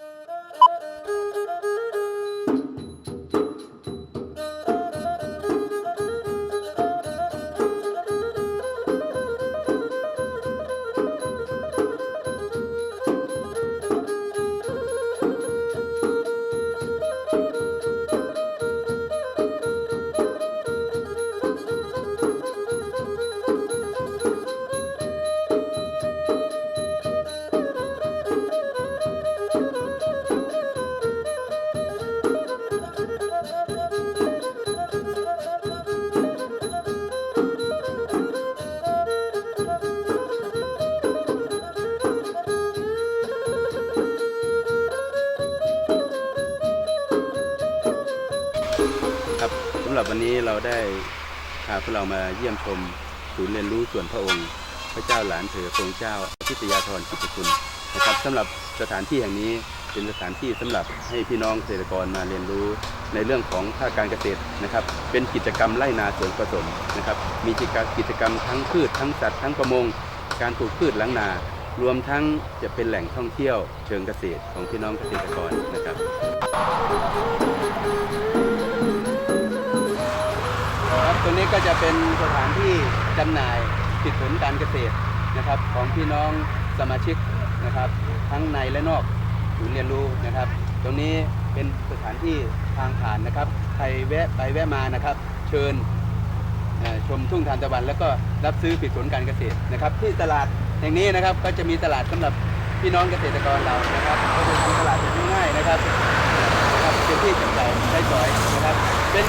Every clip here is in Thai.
Bye. ครับสำหรับวันนี้เราได้พาพวกเรามาเยี่ยมชมศูนย์เรียนรู้ส่วนพระองค์ พระเจ้าหลานเธอพระองค์เจ้าอภิตยาธรกิจคุณนะครับสำหรับสถานที่แห่งนี้เป็นสถานที่สำหรับให้พี่น้องเกษตรกรมาเรียนรู้ในเรื่องของภาคการเกษตรนะครับ เป็นกิจกรรมไร่นาสวนผสมนะครับ มีกิจกรรมกิจกรรมทั้งพืชทั้งสัตว์ทั้งประมง การปลูกพืชหลังนา รวมทั้งจะเป็นแหล่งท่องเที่ยวเชิงเกษตรของพี่น้องเกษตรกรนะครับ ตรงนี้ก็จะเป็นสถานที่จำหน่ายผลิตผลการเกษตรนะครับ ของพี่น้องสมาชิกนะครับ ทั้งในและนอกศูนย์เรียนรู้นะครับ ตรงนี้เป็นสถานที่ทางผ่านนะครับใครแวะไปแวะมานะครับ เชิญชมทุ่งทานตะวัน แล้วก็รับซื้อผลิตผลการเกษตรนะครับ ที่ตลาดแห่งนี้นะครับก็จะมีตลาดสำหรับพี่น้องเกษตรกรเรานะครับ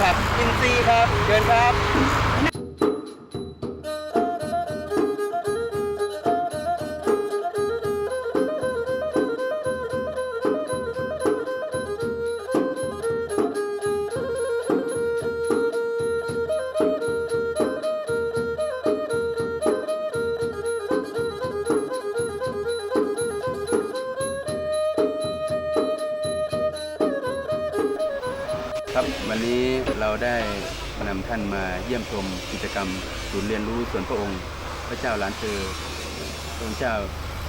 ครับอินซีครับเชิญครับ วันนี้เราได้นำท่านมาเยี่ยมชมกิจกรรมศูนย์เรียนรู้ส่วนพระองค์ พระเจ้าหลานเธอพระองค์เจ้า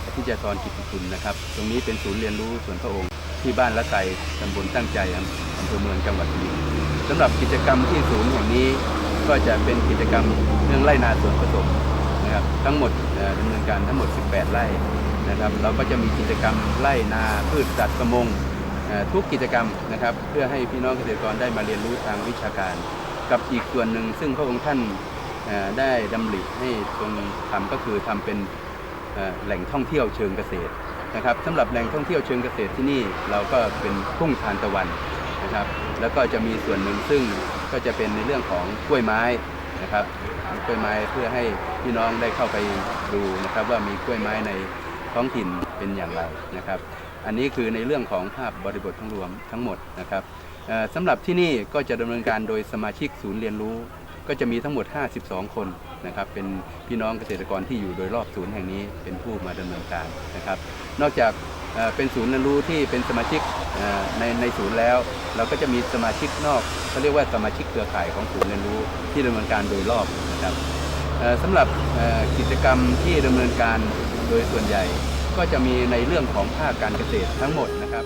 อภิจารกิจคุณนะครับ ตรงนี้เป็นศูนย์เรียนรู้ส่วนพระองค์ ที่บ้านละไกตำบลตั้งใจอำเภอเมืองจังหวัดสุรินทร์สำหรับกิจกรรมที่ศูนย์แห่งนี้ก็จะเป็นกิจกรรมเรื่องไร่นาสวนผสมนะครับทั้งหมดเอ่อดำเนินการทั้งหมด 18 ไร่นะครับ เราก็จะมีกิจกรรมไร่นาพืชสัตว์ประมง ทุกกิจกรรมนะครับ เพื่อให้พี่น้องเกษตรกรได้มาเรียนรู้ทางวิชาการ กับอีกส่วนหนึ่งซึ่งพระองค์ท่านได้ดำริให้ทรงทำก็คือทำเป็นแหล่งท่องเที่ยวเชิงเกษตรนะครับสำหรับแหล่งท่องเที่ยวเชิงเกษตรที่นี่เราก็เป็นทุ่งทานตะวันนะครับ แล้วก็จะมีส่วนหนึ่งซึ่งก็จะเป็นในเรื่องของกล้วยไม้นะครับกล้วยไม้เพื่อให้พี่น้องได้เข้าไปดูนะครับว่ามีกล้วยไม้ในท้องถิ่นเป็นอย่างไรนะครับ อันนี้คือในเรื่องของภาพบริบททั้งรวมทั้งหมดนะครับสำหรับที่นี่ก็จะดำเนินการโดยสมาชิกศูนย์เรียนรู้ ก็จะมีทั้งหมด 52 คนนะครับเป็นพี่น้องเกษตรกรที่อยู่โดยรอบศูนย์แห่งนี้เป็นผู้มาดำเนินการนะครับ นอกจากเป็นศูนย์เรียนรู้ที่เป็นสมาชิกในในศูนย์แล้ว เราก็จะมีสมาชิกนอกเขาเรียกว่าสมาชิกเครือข่ายของศูนย์เรียนรู้ที่ดำเนินการโดยรอบนะครับสำหรับกิจกรรมที่ดำเนินการโดยส่วนใหญ่ ก็จะมีในเรื่องของภาคการเกษตรทั้งหมดนะครับ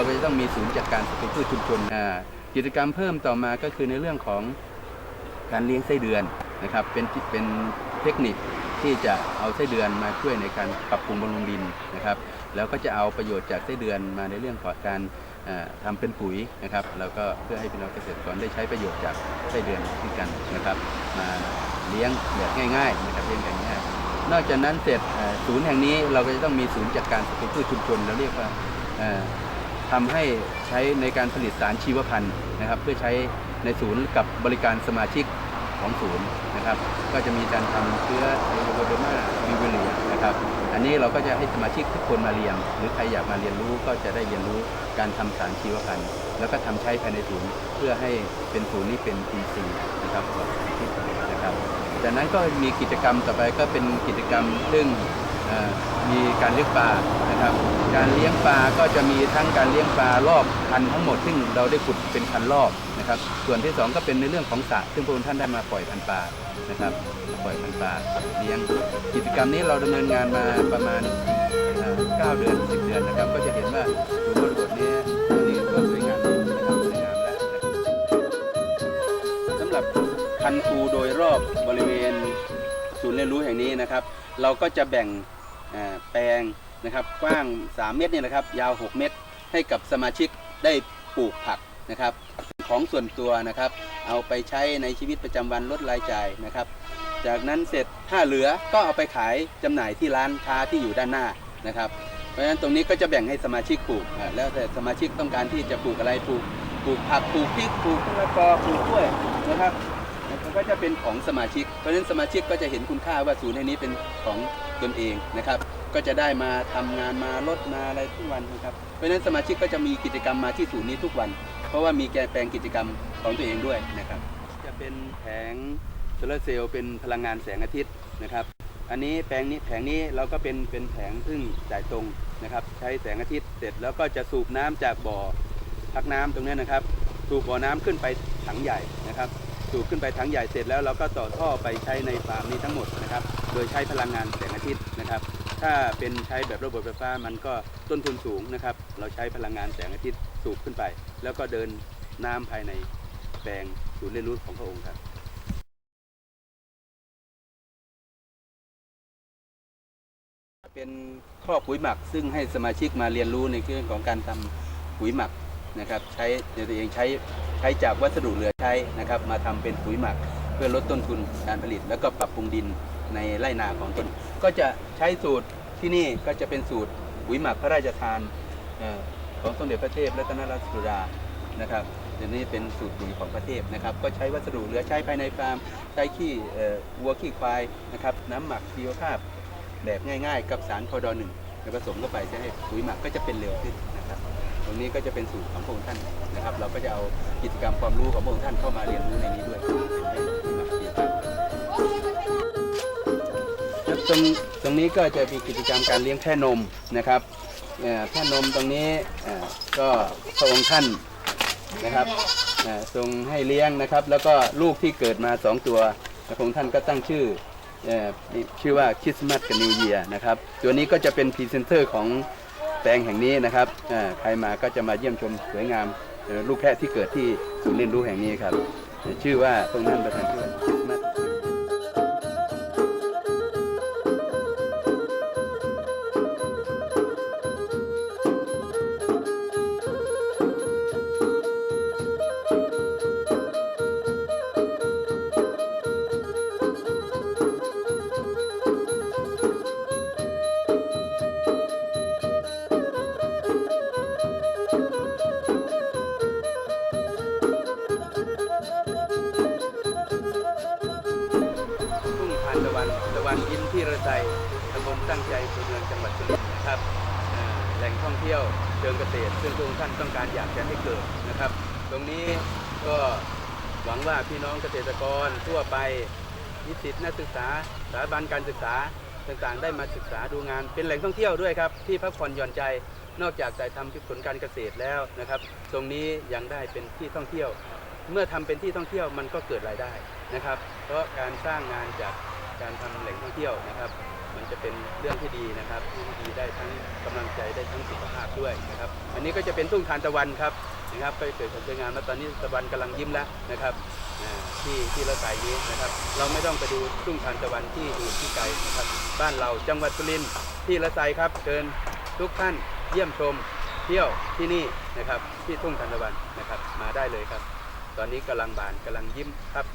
เราก็จะต้องมีศูนย์จัดการศัตรูพืชชุมชนกิจกรรมเพิ่มต่อมาก็คือในเรื่องของการเลี้ยงไส้เดือนนะครับเป็นเป็นเทคนิคที่จะเอาไส้เดือนมาช่วยในการปรับปรุงบำรุงดินนะครับ แล้วก็จะเอาประโยชน์จากไส้เดือนมาในเรื่องของการอ่าเป็นปุ๋ยนะครับ แล้วก็เพื่อให้พี่น้องเกษตรกรได้ใช้ประโยชน์จากไส้เดือนที่กันนะครับ มาเลี้ยงแบบง่ายๆนะครับเลี้ยงแบบง่ายนอกจากนั้นเสร็จศูนย์แห่งนี้เราก็จะต้องมีศูนย์จัดการศัตรูพืชชุมชนเราเรียกว่า ทำให้ใช้ในการผลิตสารชีวพันธุ์นะครับ เพื่อใช้ในศูนย์กับบริการสมาชิกของศูนย์นะครับ ก็จะมีการทำเชื้อไอโรโบเดมาวิวเลียนะครับ อันนี้เราก็จะให้สมาชิกทุกคนมาเรียน หรือใครอยากมาเรียนรู้ก็จะได้เรียนรู้การทำสารชีวพันธุ์ แล้วก็ทำใช้ภายในศูนย์ เพื่อให้เป็นศูนย์นี้เป็น PC นะครับนะครับจากนั้นก็มีกิจกรรมต่อไปก็เป็นกิจกรรมซึ่งเอ่อ มีการเลี้ยงปลานะครับ การเลี้ยงปลาก็จะมีทั้งการเลี้ยงปลารอบคันทั้งหมด ซึ่งเราได้ขุดเป็นคันรอบนะครับ ส่วนที่สองก็เป็นในเรื่องของสระซึ่งพระองค์ท่านได้มาปล่อยพันปลานะครับปล่อยพันปลาเลี้ยงกิจกรรมนี้เราดำเนินงานมาประมาณเอ่อ9เดือน 10 เดือนนะครับ ก็จะเห็นว่าดูบริบทนี้ตอนนี้ก็สวยงามนะครับสวยงามแล้วนะสำหรับคันคูโดยรอบบริเวณศูนย์เรียนรู้แห่งนี้นะครับ เราก็จะแบ่ง แปลงนะครับกว้าง 3 เมตรเนี่ยนะครับยาว 6 เมตร ให้กับสมาชิกได้ปลูกผักนะครับ ของส่วนตัวนะครับ เอาไปใช้ในชีวิตประจำวันลดรายจ่ายนะครับ จากนั้นเสร็จถ้าเหลือก็เอาไปขายจำหน่ายที่ร้านค้าที่อยู่ด้านหน้านะครับ เพราะฉะนั้นตรงนี้ก็จะแบ่งให้สมาชิกปลูกแล้วแต่สมาชิกต้องการที่จะปลูกอะไรปลูกปลูกผักปลูกพริกปลูกมะละกอปลูกกล้วยนะครับ มันก็จะเป็นของสมาชิก เพราะฉะนั้นสมาชิกก็จะเห็นคุณค่าว่าศูนย์แห่งนี้เป็นของตนเองนะครับ ก็จะได้มาทำงานมาลดมาอะไรทุกวันนะครับ เพราะฉะนั้นสมาชิกก็จะมีกิจกรรมมาที่ศูนย์นี้ทุกวัน เพราะว่ามีแกแปลงกิจกรรมของตัวเองด้วยนะครับ จะเป็นแผงโซลาร์เซลล์เป็นพลังงานแสงอาทิตย์นะครับ อันนี้แผงนี้แผงนี้เราก็เป็นเป็นแผงพึ่งจ่ายตรงนะครับ ใช้แสงอาทิตย์เสร็จแล้วก็จะสูบน้ำจากบ่อพักน้ำตรงนี้นะครับ สูบบ่อน้ำขึ้นไปถังใหญ่นะครับ สูบขึ้นไปถังใหญ่เสร็จแล้วเราก็ต่อท่อไปใช้ในฟาร์มนี้ทั้งหมดนะครับ โดยใช้พลังงานแสงอาทิตย์นะครับ ถ้าเป็นใช้แบบระบบไฟฟ้ามันก็ต้นทุนสูงนะครับ เราใช้พลังงานแสงอาทิตย์สูบขึ้นไป แล้วก็เดินน้ำภายในแปลงศูนย์เรียนรู้ของพระองค์ครับเป็นข้อปุ๋ยหมักซึ่งให้สมาชิกมาเรียนรู้ในเรื่องของการทำปุ๋ยหมักนะครับ ใช้ตัวเองใช้ ใช้จากวัสดุเหลือใช้นะครับมาทำเป็นปุ๋ยหมักเพื่อลดต้นทุนการผลิต แล้วก็ปรับปรุงดินในไร่นาของตนก็จะใช้สูตรที่นี่ก็จะเป็นสูตรปุ๋ยหมักพระราชทานออของสมเด็จพระเทพรัตนราชสุดานะครับเดี๋ยวนี้เป็นสูตรปุ๋ยของพระเทพนะครับ ก็ใช้วัสดุเหลือใช้ภายในฟาร์ม ใช้ขี้วัวขี้ควายนะครับ น้ำหมักชีวภาพแบบง่ายๆ กับสารคอดอหนึ่งผสมเข้าไปจะให้ปุ๋ยหมักก็จะเป็นเร็วขึ้นนะ รับตรงนี้ก็จะเป็นสูตรของพระองค์ท่านนะครับ เราก็จะเอากิจกรรมความรู้ของพระองค์ท่านเข้ามาเรียนรู้ในนี้ด้วยเป็นปุ๋ยหมักชีวภาพครับตรงตรงนี้ก็จะมีกิจกรรมการเลี้ยงแพะนมนะครับแพะนมตรงนี้ก็พระองค์ท่านนะครับทรงให้เลี้ยงนะครับ แล้วก็ลูกที่เกิดมาสองตัวพระองค์ท่านก็ตั้งชื่อชื่อว่าคริสต์มาสกับนิวเยียนะครับ ตัวนี้ก็จะเป็นพรีเซนเตอร์ของ แปลงแห่งนี้นะครับใครมาก็จะมาเยี่ยมชมสวยงามลูกแพะที่เกิดที่ศูนย์เรียนรู้แห่งนี้ครับ ชื่อว่าพระองนั่นประธานชื่อ ตั้งใจอำเภอเมืองจังหวัดสุรินทร์นะครับแหล่งท่องเที่ยวเชิงเกษตร ซึ่งพระองค์ท่านต้องการอยากจะให้เกิดนะครับ ตรงนี้ก็หวังว่าพี่น้องเกษตรกรทั่วไปนิสิตนักศึกษาสถาบันการศึกษาต่างๆ ได้มาศึกษาดูงาน เป็นแหล่งท่องเที่ยวด้วยครับที่พักผ่อนหย่อนใจนอกจากได้ทำผลการเกษตรแล้วนะครับ ตรงนี้ยังได้เป็นที่ท่องเที่ยว เมื่อทำเป็นที่ท่องเที่ยวมันก็เกิดรายได้นะครับ เพราะการสร้างงานจากการทำแหล่งท่องเที่ยวนะครับ มันจะเป็นเรื่องที่ดีนะครับที่ดีได้ทั้งกำลังใจได้ทั้งสุขภาพด้วยนะครับ อันนี้ก็จะเป็นทุ่งทานตะวันครับนะครับก็เกิดความสวยงามแล้วตอนนี้ตะวันกำลังยิ้มแล้วนะครับที่ที่เราใส่นี้นะครับ เราไม่ต้องไปดูทุ่งทานตะวันที่อื่นที่ไกลนะครับ บ้านเราจังหวัดสุรินทร์ที่ละไซครับเชิญทุกท่านเยี่ยมชมเที่ยวที่นี่นะครับที่ทุ่งทานตะวันนะครับ มาได้เลยครับ ตอนนี้กำลังบานกำลังยิ้มครับ